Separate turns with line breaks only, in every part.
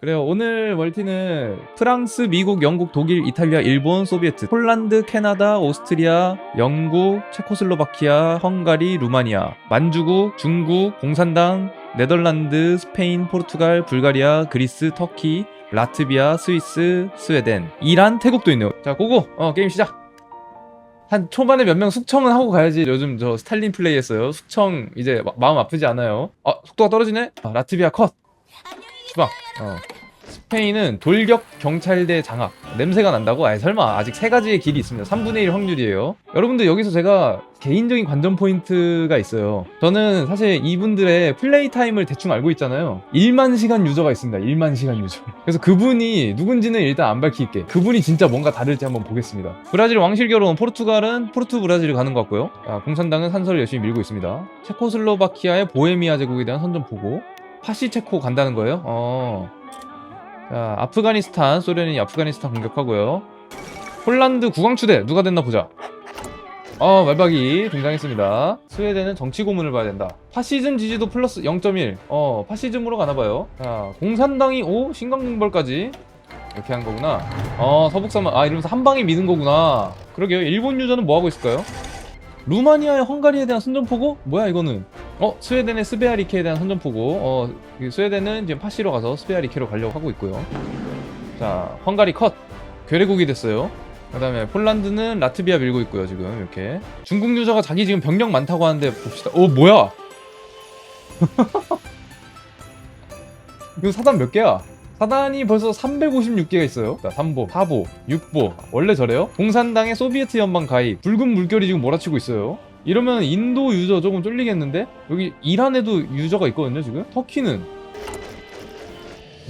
그래요. 오늘 멀티는 프랑스, 미국, 영국, 독일, 이탈리아, 일본, 소비에트, 폴란드, 캐나다, 오스트리아, 영국, 체코슬로바키아, 헝가리, 루마니아, 만주국, 중국, 공산당, 네덜란드, 스페인, 포르투갈, 불가리아, 그리스, 터키, 라트비아, 스위스, 스웨덴, 이란, 태국도 있네요. 자, 고고. 어, 게임 시작. 한 초반에 몇 명 숙청은 하고 가야지. 요즘 저 스탈린 플레이 했어요. 숙청 이제 마, 마음 아프지 않아요. 아, 속도가 떨어지네? 아, 라트비아 컷. 주방. 어. 스페인은 돌격 경찰대 장악. 냄새가 난다고? 아이, 설마. 아직 세 가지의 길이 있습니다. 3분의 1 확률이에요. 여러분들 여기서 제가 개인적인 관전 포인트가 있어요. 저는 사실 이분들의 플레이 타임을 대충 알고 있잖아요. 1만 시간 유저가 있습니다. 1만 시간 유저. 그래서 그분이 누군지는 일단 안 밝힐게. 그분이 진짜 뭔가 다를지 한번 보겠습니다. 브라질 왕실 결혼, 포르투갈은 포르투 브라질을 가는 것 같고요. 자, 공산당은 산서를 열심히 밀고 있습니다. 체코슬로바키아의 보헤미아 제국에 대한 선전포고. 파시체코 간다는 거예요? 어. 자, 아프가니스탄, 소련이 아프가니스탄 공격하고요. 폴란드 국왕추대 누가 됐나 보자. 어, 말박이 등장했습니다. 스웨덴은 정치 고문을 봐야 된다. 파시즘 지지도 플러스 0.1. 어, 파시즘으로 가나봐요. 자, 공산당이 5, 신강공벌까지. 이렇게 한 거구나. 어, 서북사만, 아, 이러면서 한 방에 미는 거구나. 그러게요. 일본 유저는 뭐 하고 있을까요? 루마니아의 헝가리에 대한 선전포고? 뭐야, 이거는? 어, 스웨덴의 스베아리케에 대한 선전포고. 어, 그 스웨덴은 지금 파시로 가서 스베아리케로 가려고 하고 있고요. 자, 헝가리 컷. 괴뢰국이 됐어요. 그 다음에 폴란드는 라트비아 밀고 있고요, 지금 이렇게. 중국 유저가 자기 지금 병력 많다고 하는데 봅시다. 어, 뭐야? 이거 사단 몇 개야? 사단이 벌써 356개가 있어요. 자, 3보, 4보, 6보. 원래 저래요? 공산당의 소비에트 연방 가입. 붉은 물결이 지금 몰아치고 있어요. 이러면 인도 유저 조금 쫄리겠는데? 여기 이란에도 유저가 있거든요, 지금? 터키는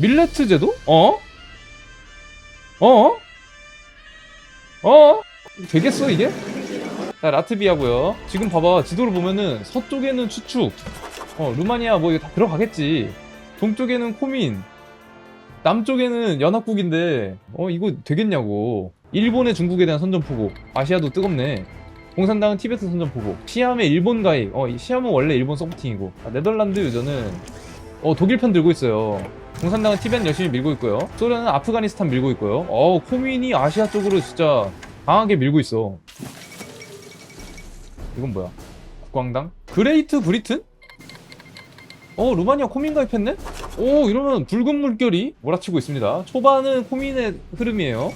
밀레트 제도? 어? 어? 어? 되겠어 이게? 자 라트비아고요 지금 봐봐 지도를 보면은 서쪽에는 추축 어 루마니아 뭐 이거 다 들어가겠지 동쪽에는 코민 남쪽에는 연합국인데 어 이거 되겠냐고 일본의 중국에 대한 선전포고 아시아도 뜨겁네 공산당은 티베트 선전포고 시암의 일본 가입 어이 시암은 원래 일본 서포팅이고 아, 네덜란드 유저는 어 독일 편 들고 있어요 공산당은 티벳 열심히 밀고 있고요. 소련은 아프가니스탄 밀고 있고요. 어, 코민이 아시아 쪽으로 진짜 강하게 밀고 있어. 이건 뭐야? 국광당? 그레이트 브리튼? 어, 루마니아 코민 가입했네? 오, 이러면 붉은 물결이 몰아치고 있습니다. 초반은 코민의 흐름이에요.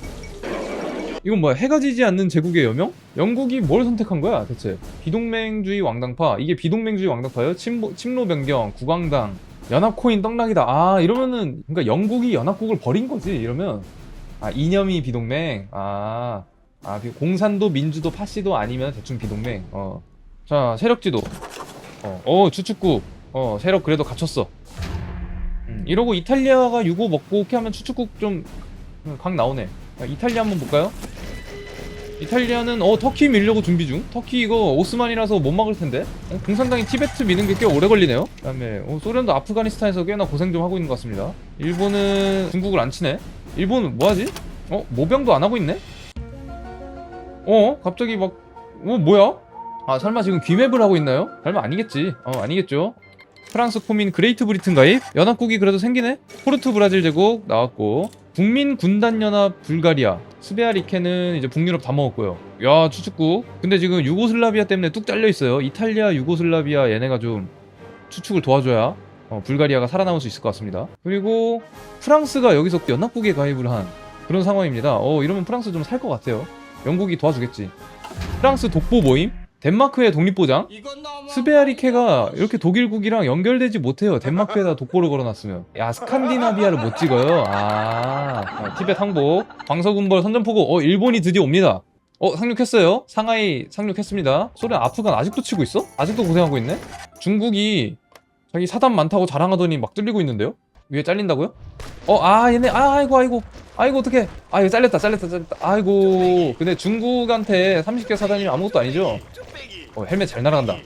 이건 뭐야? 해가 지지 않는 제국의 여명? 영국이 뭘 선택한 거야, 대체? 비동맹주의 왕당파. 이게 비동맹주의 왕당파예요? 침보, 침로 변경, 국왕당, 연합코인 떡락이다. 아 이러면은 그러니까 영국이 연합국을 버린 거지. 이러면 아 이념이 비동맹. 아, 아 비- 공산도 민주도 파시도 아니면 대충 비동맹. 어. 자 세력지도. 어, 어 추축국. 어 세력 그래도 갖췄어. 음, 이러고 이탈리아가 유고 먹고 오케이 하면 추축국 좀 각 나오네. 자, 이탈리아 한번 볼까요? 이탈리아는 어 터키 밀려고 준비 중. 터키 이거 오스만이라서 못 막을 텐데. 어, 공산당이 티베트 미는 게 꽤 오래 걸리네요. 그 다음에 어, 소련도 아프가니스탄에서 꽤나 고생 좀 하고 있는 것 같습니다. 일본은 중국을 안 치네. 일본은 뭐하지? 어 모병도 안 하고 있네. 어 갑자기 막 어 뭐야? 아 설마 지금 귀맵을 하고 있나요? 설마 아니겠지. 어 아니겠죠. 프랑스 코민 그레이트 브리튼 가입 연합국이 그래도 생기네 포르투 브라질 제국 나왔고 국민 군단 연합 불가리아. 스베아리케는 이제 북유럽 다 먹었고요. 야 추축국 근데 지금 유고슬라비아 때문에 뚝 잘려 있어요. 이탈리아 유고슬라비아 얘네가 좀 추축을 도와줘야 어, 불가리아가 살아남을 수 있을 것 같습니다. 그리고 프랑스가 여기서 연합국에 가입을 한 그런 상황입니다. 어 이러면 프랑스 좀 살 것 같아요. 영국이 도와주겠지. 프랑스 독보 모임? 덴마크의 독립보장 스베아리케가 이렇게 독일국이랑 연결되지 못해요. 덴마크에다 독보를 걸어놨으면. 야, 스칸디나비아를 못 찍어요. 아, 어, 티벳 항복. 광서군벌 선전포고. 어, 일본이 드디어 옵니다. 어, 상륙했어요. 상하이 상륙했습니다. 소련 아프간 아직도 치고 있어? 아직도 고생하고 있네? 중국이 자기 사단 많다고 자랑하더니 막 뚫리고 있는데요? 위에 잘린다고요? 어, 아, 얘네, 아, 아이고, 아이고. 아이고, 어떡해. 아, 이거 잘렸다, 잘렸다, 잘렸다. 아이고. 근데 중국한테 30개 사단이면 아무것도 아니죠? 어, 헬멧 잘 날아간다.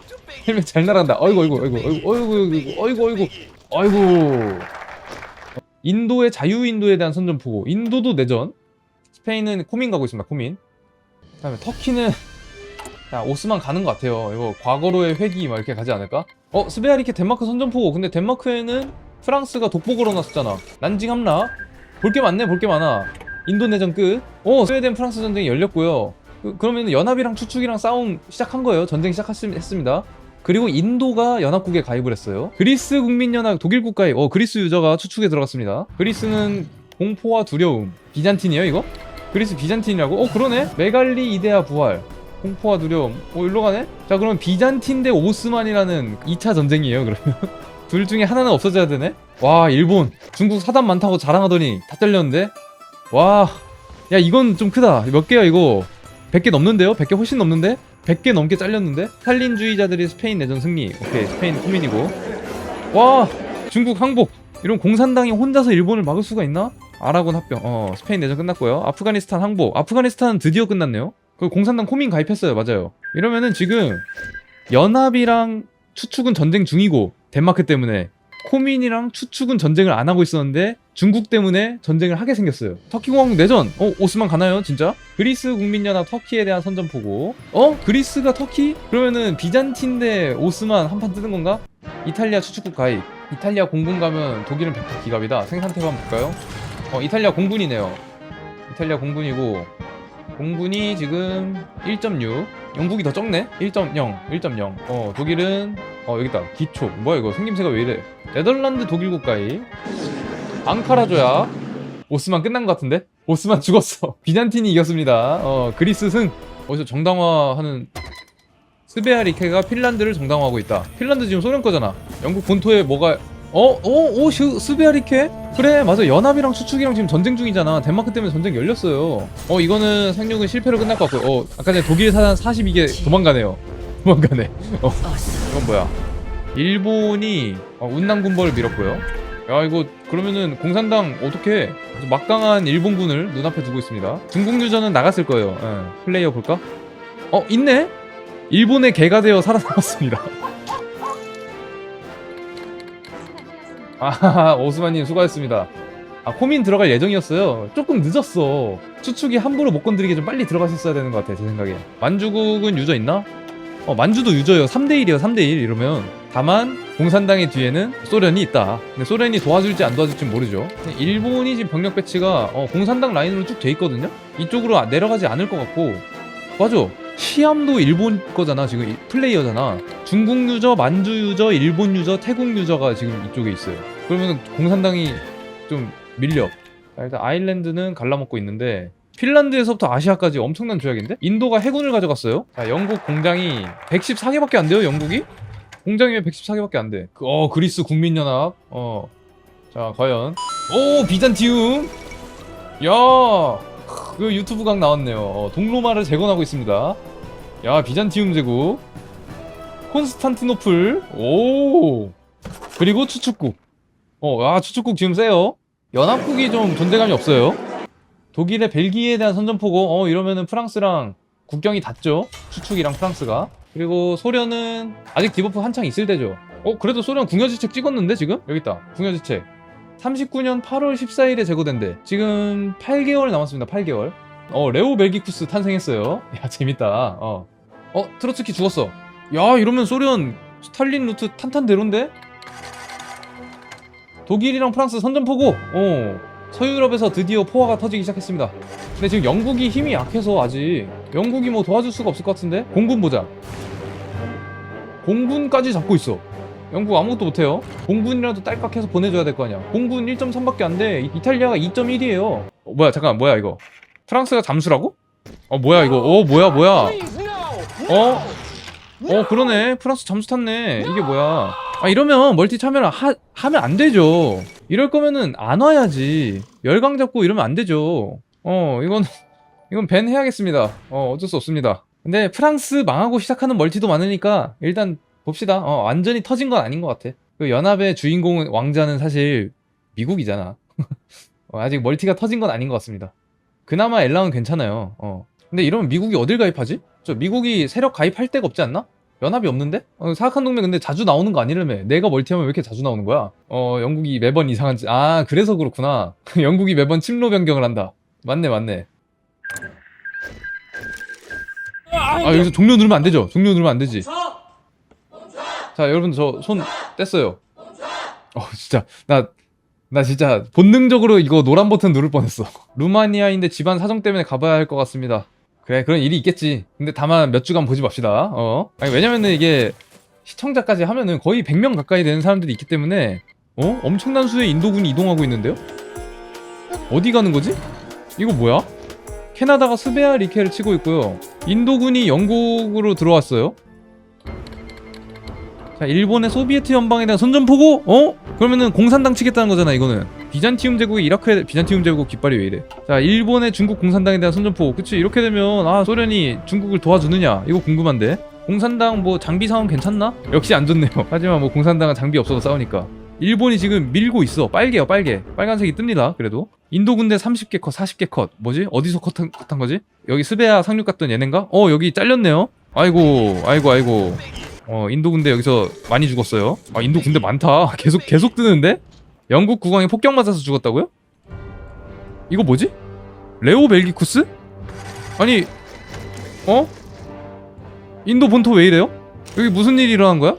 헬멧 잘 날아간다. 어이구, 어이구, 어이구, 어이구, 어이구, 어이구, 어이구, 어이구. 인도의 자유 인도에 대한 선전포고. 인도도 내전. 스페인은 코민 가고 있습니다, 코민. 그 다음에 터키는, 야, 오스만 가는 것 같아요. 이거 과거로의 회기 막 이렇게 가지 않을까? 어, 스베아리케 덴마크 선전포고. 근데 덴마크에는 프랑스가 독보 걸어놨었잖아. 난징 함락. 볼게 많네, 볼 게 많아. 인도 내전 끝. 어, 스웨덴 프랑스 전쟁이 열렸고요. 그, 그러면 연합이랑 추축이랑 싸움 시작한 거예요. 전쟁 시작했습니다. 그리고 인도가 연합국에 가입을 했어요. 그리스 국민연합 독일 국가에 어 그리스 유저가 추축에 들어갔습니다. 그리스는 공포와 두려움. 비잔틴이에요 이거? 그리스 비잔틴이라고? 어 그러네. 메갈리 이데아 부활. 공포와 두려움. 어 일로 가네. 자 그러면 비잔틴 대 오스만이라는 2차 전쟁이에요 그러면. 둘 중에 하나는 없어져야 되네. 와 일본 중국 사단 많다고 자랑하더니 다 잘렸는데. 와. 야 이건 좀 크다. 몇 개야 이거? 100개 넘는데요? 100개 훨씬 넘는데? 100개 넘게 잘렸는데? 살린주의자들이 스페인 내전 승리. 오케이, 스페인 코민이고. 와, 중국 항복. 이런 공산당이 혼자서 일본을 막을 수가 있나? 아라곤 합병. 어, 스페인 내전 끝났고요. 아프가니스탄 항복. 아프가니스탄은 드디어 끝났네요. 그 공산당 코민 가입했어요. 맞아요. 이러면은 지금 연합이랑 추축은 전쟁 중이고 덴마크 때문에 코민이랑 추축은 전쟁을 안 하고 있었는데 중국 때문에 전쟁을 하게 생겼어요. 터키 공화국 내전. 어, 오스만 가나요, 진짜? 그리스 국민연합 터키에 대한 선전포고. 어? 그리스가 터키? 그러면은 비잔틴 대 오스만 한판 뜨는 건가? 이탈리아 추축국 가입. 이탈리아 공군 가면 독일은 100% 기갑이다. 생산태로 한번 볼까요? 어, 이탈리아 공군이네요. 이탈리아 공군이고 공군이 지금 1.6 영국이 더 적네? 1.0 1.0 어 독일은 어 여기다. 기초. 뭐야 이거? 생김새가 왜 이래? 네덜란드 독일 국가이. 앙카라조야. 오스만 끝난 것 같은데? 오스만 죽었어. 비잔틴이 이겼습니다. 어 그리스 승. 어디서 정당화하는 스베아리케가 핀란드를 정당화하고 있다. 핀란드 지금 소련 거잖아. 영국 본토에 뭐가 어? 어? 오? 슈, 스베아리케? 그래 맞아. 연합이랑 추축이랑 지금 전쟁 중이잖아. 덴마크 때문에 전쟁 열렸어요. 어 이거는 상륙은 실패로 끝날 것 같고요. 어 아까 전에 독일 사단 42개 도망가네요 도망가네 어 이건 뭐야 일본이 어, 운남군벌을 밀었고요 야 이거 그러면은 공산당 어떻게 막강한 일본군을 눈앞에 두고 있습니다 중국 유저는 나갔을 거예요 예. 플레이어 볼까? 어 있네? 일본의 개가 되어 살아남았습니다 아, 오스만님 수고하셨습니다. 아, 코민 들어갈 예정이었어요. 조금 늦었어. 추축이 함부로 못 건드리게 좀 빨리 들어가셨어야 되는 것 같아, 제 생각에. 만주국은 유저 있나? 어, 만주도 유저예요. 3대1이에요, 3대1. 이러면. 다만, 공산당의 뒤에는 소련이 있다. 근데 소련이 도와줄지 안 도와줄지 모르죠. 일본이 지금 병력 배치가 어, 공산당 라인으로 쭉 돼 있거든요? 이쪽으로 아- 내려가지 않을 것 같고. 맞아. 시암도 일본 거잖아, 지금 이- 플레이어잖아. 중국 유저, 만주 유저, 일본 유저, 태국 유저가 지금 이쪽에 있어요. 그러면 공산당이 좀 밀려. 자, 일단 아일랜드는 갈라먹고 있는데 핀란드에서부터 아시아까지 엄청난 조약인데? 인도가 해군을 가져갔어요. 자, 영국 공장이 114개밖에 안 돼요, 영국이? 공장이 왜 114개밖에 안 돼? 그- 어, 그리스 국민연합. 어. 자, 과연. 오, 비잔티움! 야! 그 유튜브 각 나왔네요. 어, 동로마를 재건하고 있습니다. 야, 비잔티움 제국. 콘스탄티노플. 오! 그리고 추축국. 어, 아, 추축국 지금 세요. 연합국이 좀 존재감이 없어요. 독일의 벨기에에 대한 선전포고, 어, 이러면은 프랑스랑 국경이 닿죠. 추축이랑 프랑스가. 그리고 소련은 아직 디버프 한창 있을 때죠. 어, 그래도 소련 궁여지책 찍었는데, 지금? 여기 있다. 궁여지책. 39년 8월 14일에 제거된대. 지금 8개월 남았습니다. 8개월. 어, 레오 벨기쿠스 탄생했어요. 야, 재밌다. 어. 어, 트로츠키 죽었어. 야, 이러면 소련 스탈린 루트 탄탄대로인데? 독일이랑 프랑스 선전포고. 어. 서유럽에서 드디어 포화가 터지기 시작했습니다. 근데 지금 영국이 힘이 약해서 아직 영국이 뭐 도와줄 수가 없을 것 같은데? 공군 보자. 공군까지 잡고 있어. 영국 아무것도 못해요. 공군이라도 딸깍해서 보내줘야 될 거 아니야. 공군 1.3밖에 안 돼. 이- 이탈리아가 2.1이에요. 어, 뭐야, 잠깐, 뭐야, 이거. 프랑스가 잠수라고? 어, 뭐야, 이거. 어, 뭐야, 뭐야. 어? 어, 그러네. 프랑스 잠수 탔네. 이게 뭐야. 아, 이러면 멀티 참여를 하, 하면 안 되죠. 이럴 거면은 안 와야지. 열강 잡고 이러면 안 되죠. 어, 이건, 이건 밴 해야겠습니다. 어, 어쩔 수 없습니다. 근데 프랑스 망하고 시작하는 멀티도 많으니까 일단 봅시다. 어, 완전히 터진 건 아닌 것 같아. 그 연합의 주인공 왕자는 사실 미국이잖아. 어, 아직 멀티가 터진 건 아닌 것 같습니다. 그나마 엘라는 괜찮아요. 어. 근데 이러면 미국이 어딜 가입하지? 저 미국이 세력 가입할 데가 없지 않나? 연합이 없는데? 어, 사악한 동맹 근데 자주 나오는 거 아니라며? 내가 멀티하면 왜 이렇게 자주 나오는 거야? 어, 영국이 매번 이상한 짓. 아, 그래서 그렇구나. 영국이 매번 침로 변경을 한다. 맞네, 맞네. 아, 여기서 종료 누르면 안 되죠? 종료 누르면 안 되지. 자, 여러분 저 손 뗐어요. 어 진짜 나 나 진짜 본능적으로 이거 노란 버튼 누를 뻔했어. 루마니아인데 집안 사정 때문에 가봐야 할 것 같습니다. 그래 그런 일이 있겠지. 근데 다만 몇 주간 보지 맙시다. 어 아니 왜냐면은 이게 시청자까지 하면은 거의 100명 가까이 되는 사람들이 있기 때문에 어 엄청난 수의 인도군이 이동하고 있는데요. 어디 가는 거지? 이거 뭐야? 캐나다가 스베아 리케를 치고 있고요. 인도군이 영국으로 들어왔어요. 자, 일본의 소비에트 연방에 대한 선전포고? 어? 그러면은 공산당 치겠다는 거잖아, 이거는. 비잔티움 제국이 이라크에 비잔티움 제국 깃발이 왜 이래? 자, 일본의 중국 공산당에 대한 선전포고. 그치? 이렇게 되면 아, 소련이 중국을 도와주느냐? 이거 궁금한데. 공산당 뭐 장비 상황 괜찮나? 역시 안 좋네요. 하지만 뭐 공산당은 장비 없어서 싸우니까. 일본이 지금 밀고 있어. 빨개요, 빨개. 빨간색이 뜹니다. 그래도. 인도 군대 30개 컷, 40개 컷. 뭐지? 어디서 컷한, 컷한 거지? 여기 스베아 상륙 갔던 얘넨가? 어, 여기 잘렸네요. 아이고, 아이고, 아이고. 어, 인도 군대 여기서 많이 죽었어요. 아, 인도 군대 많다. 계속, 계속 뜨는데? 영국 국왕이 폭격 맞아서 죽었다고요? 이거 뭐지? 레오 벨기쿠스? 아니, 어? 인도 본토 왜 이래요? 여기 무슨 일이 일어난 거야?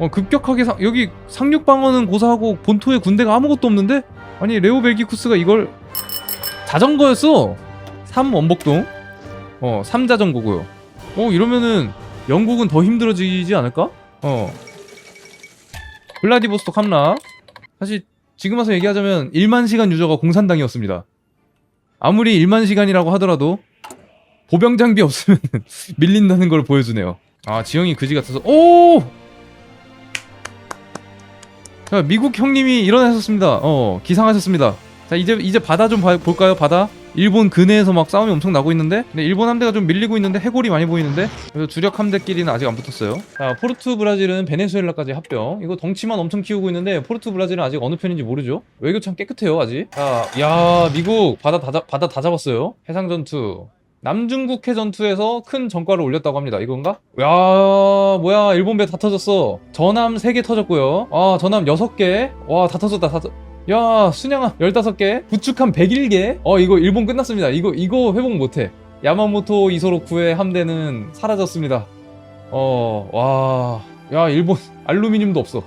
어, 급격하게 상, 여기 상륙 방어는 고사하고 본토에 군대가 아무것도 없는데? 아니, 레오 벨기쿠스가 이걸 자전거였어. 3 원복동. 어, 3자전거고요. 어, 이러면은 영국은 더 힘들어지지 않을까? 어. 블라디보스토크 함락. 사실 지금 와서 얘기하자면 1만 시간 유저가 공산당이었습니다. 아무리 1만 시간이라고 하더라도 보병 장비 없으면 밀린다는 걸 보여주네요. 아 지형이 그지 같아서 오! 자 미국 형님이 일어나셨습니다. 어 기상하셨습니다. 자 이제 이제 바다 좀 봐- 볼까요? 바다. 일본 근해에서 막 싸움이 엄청 나고 있는데 근데 일본 함대가 좀 밀리고 있는데 해골이 많이 보이는데 그래서 주력 함대끼리는 아직 안 붙었어요 자 포르투 브라질은 베네수엘라까지 합병 이거 덩치만 엄청 키우고 있는데 포르투 브라질은 아직 어느 편인지 모르죠 외교 참 깨끗해요 아직 자야 미국 바다 다, 잡- 바다 다 잡았어요 해상 전투 남중국해 전투에서 큰 전과를 올렸다고 합니다. 이건가? 야, 뭐야, 일본 배 다 터졌어. 전함 3개 터졌고요. 아, 전함 6개. 와, 다 터졌다. 다 터... 야, 순양함 15개. 구축함 101개. 어, 이거 일본 끝났습니다. 이거 이거 회복 못 해. 야마모토 이소로쿠의 함대는 사라졌습니다. 어, 와. 야, 일본 알루미늄도 없어.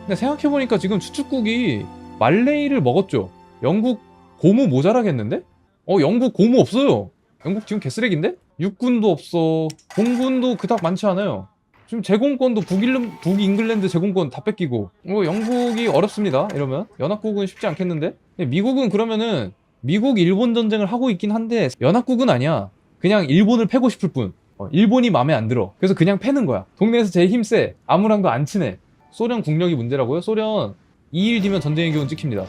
근데 생각해 보니까 지금 추축국이 말레이를 먹었죠. 영국 고무 모자라겠는데? 어, 영국 고무 없어요. 영국 지금 개쓰레기인데? 육군도 없어. 공군도 그닥 많지 않아요. 지금 제공권도 북일름, 북잉글랜드 제공권 다 뺏기고. 뭐 영국이 어렵습니다. 이러면 연합국은 쉽지 않겠는데? 근데 미국은 그러면은 미국 일본 전쟁을 하고 있긴 한데 연합국은 아니야. 그냥 일본을 패고 싶을 뿐. 어, 일본이 마음에 안 들어. 그래서 그냥 패는 거야. 동네에서 제일 힘세. 아무랑도 안 친해. 소련 국력이 문제라고요? 소련 2일 뒤면 전쟁의 기운 찍힙니다.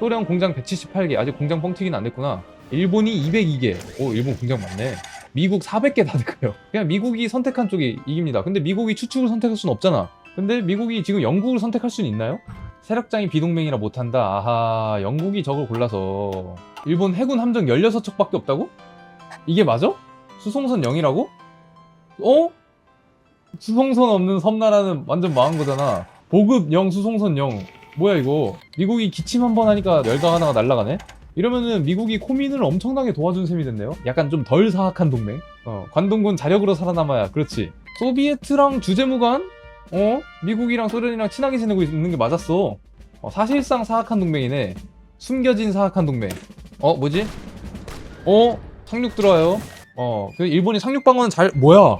소련 공장 178개. 아직 공장 뻥튀기는 안 됐구나. 일본이 202개. 오, 일본 공장 많네. 미국 400개 다 될까요? 그냥 미국이 선택한 쪽이 이깁니다. 근데 미국이 추축을 선택할 수는 없잖아. 근데 미국이 지금 영국을 선택할 수는 있나요? 세력장이 비동맹이라 못한다. 아하, 영국이 적을 골라서. 일본 해군 함정 16척밖에 없다고? 이게 맞아? 수송선 0이라고? 어? 수송선 없는 섬나라는 완전 망한 거잖아. 보급 0, 수송선 0. 뭐야 이거? 미국이 기침 한 번 하니까 열강 하나가 날아가네? 이러면은 미국이 코민을 엄청나게 도와준 셈이 됐네요. 약간 좀 덜 사악한 동맹. 어, 관동군 자력으로 살아남아야 그렇지. 소비에트랑 주재무관? 어? 미국이랑 소련이랑 친하게 지내고 있는 게 맞았어. 어, 사실상 사악한 동맹이네. 숨겨진 사악한 동맹. 어, 뭐지? 어? 상륙 들어와요. 어, 그 일본이 상륙 방어는 잘 뭐야?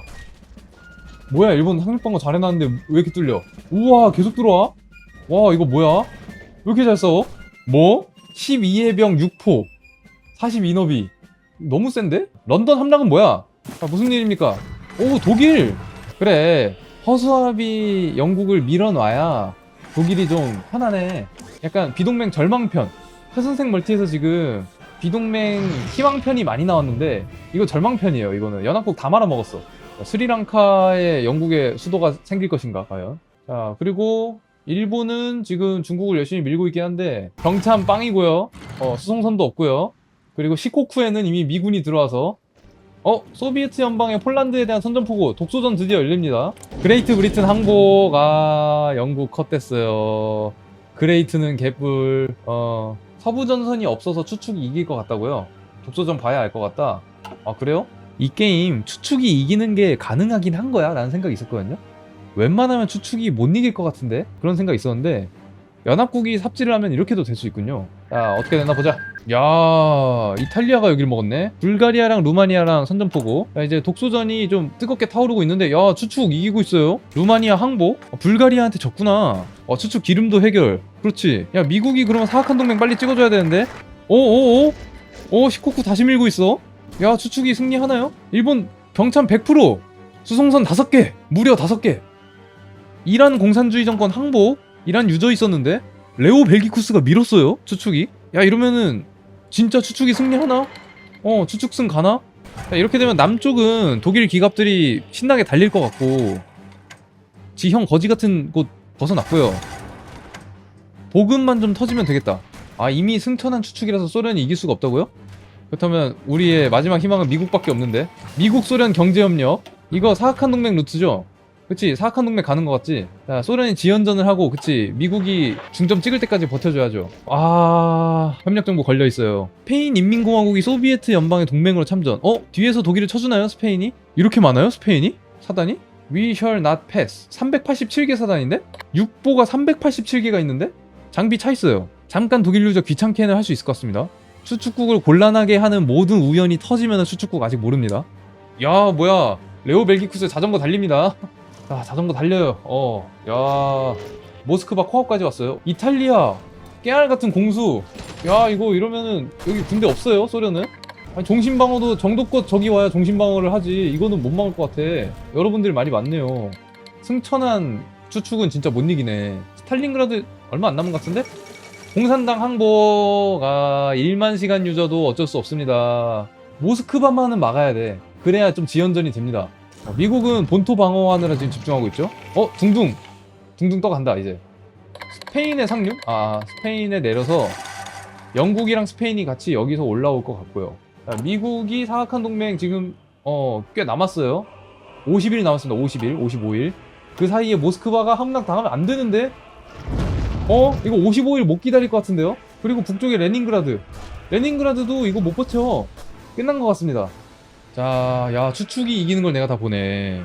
뭐야, 일본 상륙 방어 잘 해놨는데 왜 이렇게 뚫려? 우와, 계속 들어와? 와, 이거 뭐야? 왜 이렇게 잘 싸워? 뭐? 12예병 6포 42너비 너무 센데? 런던 함락은 뭐야? 아, 무슨 일입니까? 오 독일! 그래 허수아비 영국을 밀어놔야 독일이 좀 편하네 약간 비동맹 절망편 최선생 멀티에서 지금 비동맹 희망편이 많이 나왔는데 이거 절망편이에요 이거는 연합국 다 말아먹었어 스리랑카에 영국의 수도가 생길 것인가 과연 자 그리고 일본은 지금 중국을 열심히 밀고 있긴 한데 경참 빵이고요. 어, 수송선도 없고요. 그리고 시코쿠에는 이미 미군이 들어와서 어 소비에트 연방의 폴란드에 대한 선전포고 독소전 드디어 열립니다. 그레이트 브리튼 항복아 영국 컷됐어요. 그레이트는 개뿔 어 서부 전선이 없어서 추축이 이길 것 같다고요. 독소전 봐야 알 것 같다. 아 그래요? 이 게임 추축이 이기는 게 가능하긴 한 거야 라는 생각이 있었거든요. 웬만하면 추축이 못 이길 것 같은데 그런 생각이 있었는데 연합국이 삽질을 하면 이렇게도 될 수 있군요. 자, 어떻게 되나 보자. 야, 이탈리아가 여기를 먹었네. 불가리아랑 루마니아랑 선전포고. 자, 이제 독소전이 좀 뜨겁게 타오르고 있는데, 야, 추축 이기고 있어요. 루마니아 항복. 어, 불가리아한테 졌구나. 어, 추축 기름도 해결. 그렇지. 야, 미국이 그러면 사악한 동맹 빨리 찍어줘야 되는데. 오오오. 오, 시코쿠 다시 밀고 있어. 야, 추축이 승리하나요? 일본 병참 100%. 수송선 5개. 무려 5개. 이란 공산주의 정권 항복. 이란 유저 있었는데 레오 벨기쿠스가 밀었어요 추축이 야 이러면은 진짜 추축이 승리하나? 어 추축승 가나? 야, 이렇게 되면 남쪽은 독일 기갑들이 신나게 달릴 것 같고 지형 거지 같은 곳 벗어났고요 보급만 좀 터지면 되겠다 아 이미 승천한 추축이라서 소련이 이길 수가 없다고요? 그렇다면 우리의 마지막 희망은 미국밖에 없는데 미국 소련 경제협력 이거 사악한 동맹 루트죠? 그치 사악한 동맹 가는 것 같지 자 소련이 지연전을 하고 그치 미국이 중점 찍을 때까지 버텨줘야죠 아 협력정보 걸려있어요 스페인 인민공화국이 소비에트 연방의 동맹으로 참전 어? 뒤에서 독일을 쳐주나요 스페인이? 이렇게 많아요 스페인이? 사단이? We shall not pass 387개 사단인데? 육보가 387개가 있는데? 장비 차 있어요 잠깐 독일 유저 귀찮게 는 할 수 있을 것 같습니다 수축국을 곤란하게 하는 모든 우연이 터지면 수축국 아직 모릅니다 야 뭐야 레오 벨기쿠스 자전거 달립니다 아 자전거 달려요. 어 야 모스크바 코앞까지 왔어요. 이탈리아 깨알 같은 공수. 야 이거 이러면은 여기 군대 없어요 소련은? 아니 종신방어도 정도껏 저기 와야 종신방어를 하지. 이거는 못 막을 것 같아. 여러분들이 말이 많네요. 승천한 추축은 진짜 못 이기네. 스탈린그라드 얼마 안 남은 것 같은데? 공산당 항복 아 1만 시간 유저도 어쩔 수 없습니다. 모스크바만은 막아야 돼. 그래야 좀 지연전이 됩니다 어, 미국은 본토 방어하느라 지금 집중하고 있죠. 어, 둥둥. 둥둥 떠간다, 이제. 스페인의 상륙? 아, 스페인에 내려서 영국이랑 스페인이 같이 여기서 올라올 것 같고요. 자, 미국이 사악한 동맹 지금, 어, 꽤 남았어요. 50일 남았습니다, 50일, 55일. 그 사이에 모스크바가 함락 당하면 안 되는데? 어? 이거 55일 못 기다릴 것 같은데요? 그리고 북쪽에 레닌그라드. 레닌그라드도 이거 못 버텨. 끝난 것 같습니다. 자, 야, 추축이 이기는 걸 내가 다 보네.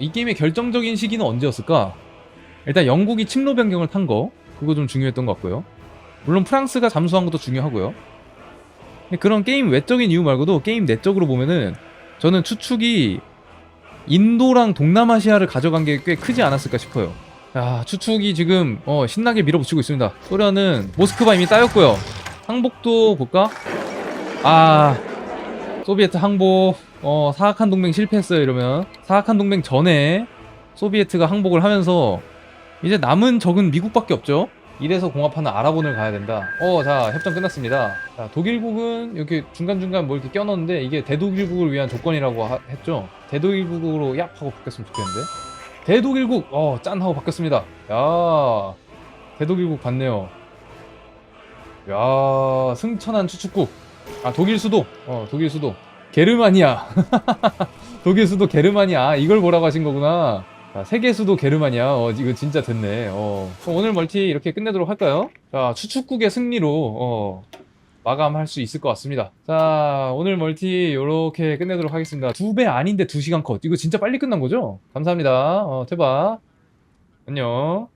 이 게임의 결정적인 시기는 언제였을까? 일단 영국이 침로 변경을 탄 거, 그거 좀 중요했던 것 같고요. 물론 프랑스가 잠수한 것도 중요하고요. 그런 게임 외적인 이유 말고도 게임 내적으로 보면은 저는 추축이 인도랑 동남아시아를 가져간 게 꽤 크지 않았을까 싶어요. 야, 추축이 지금 어, 신나게 밀어붙이고 있습니다. 소련은 모스크바 이미 따였고요. 항복도 볼까? 아, 소비에트 항복 어 사악한 동맹 실패했어요 이러면. 사악한 동맹 전에 소비에트가 항복을 하면서 이제 남은 적은 미국밖에 없죠? 이래서 공합하는 아랍원을 가야 된다. 어 자 협정 끝났습니다. 자 독일국은 이렇게 중간중간 뭐 이렇게 껴넣는데 이게 대독일국을 위한 조건이라고 하- 했죠? 대독일국으로 얍 하고 바뀌었으면 좋겠는데? 대독일국! 어짠 하고 바뀌었습니다. 야 대독일국 봤네요. 야 승천한 추축국 아 독일 수도. 어 독일 수도. 게르마니아. 독일 수도 게르마니아. 이걸 뭐라고 하신 거구나. 자, 세계 수도 게르마니아. 어 이거 진짜 됐네. 어. 오늘 멀티 이렇게 끝내도록 할까요? 자 추축국의 승리로 어 마감할 수 있을 것 같습니다. 자 오늘 멀티 이렇게 끝내도록 하겠습니다. 두 배 아닌데 두 시간 컷. 이거 진짜 빨리 끝난 거죠? 감사합니다. 어 퇴바. 안녕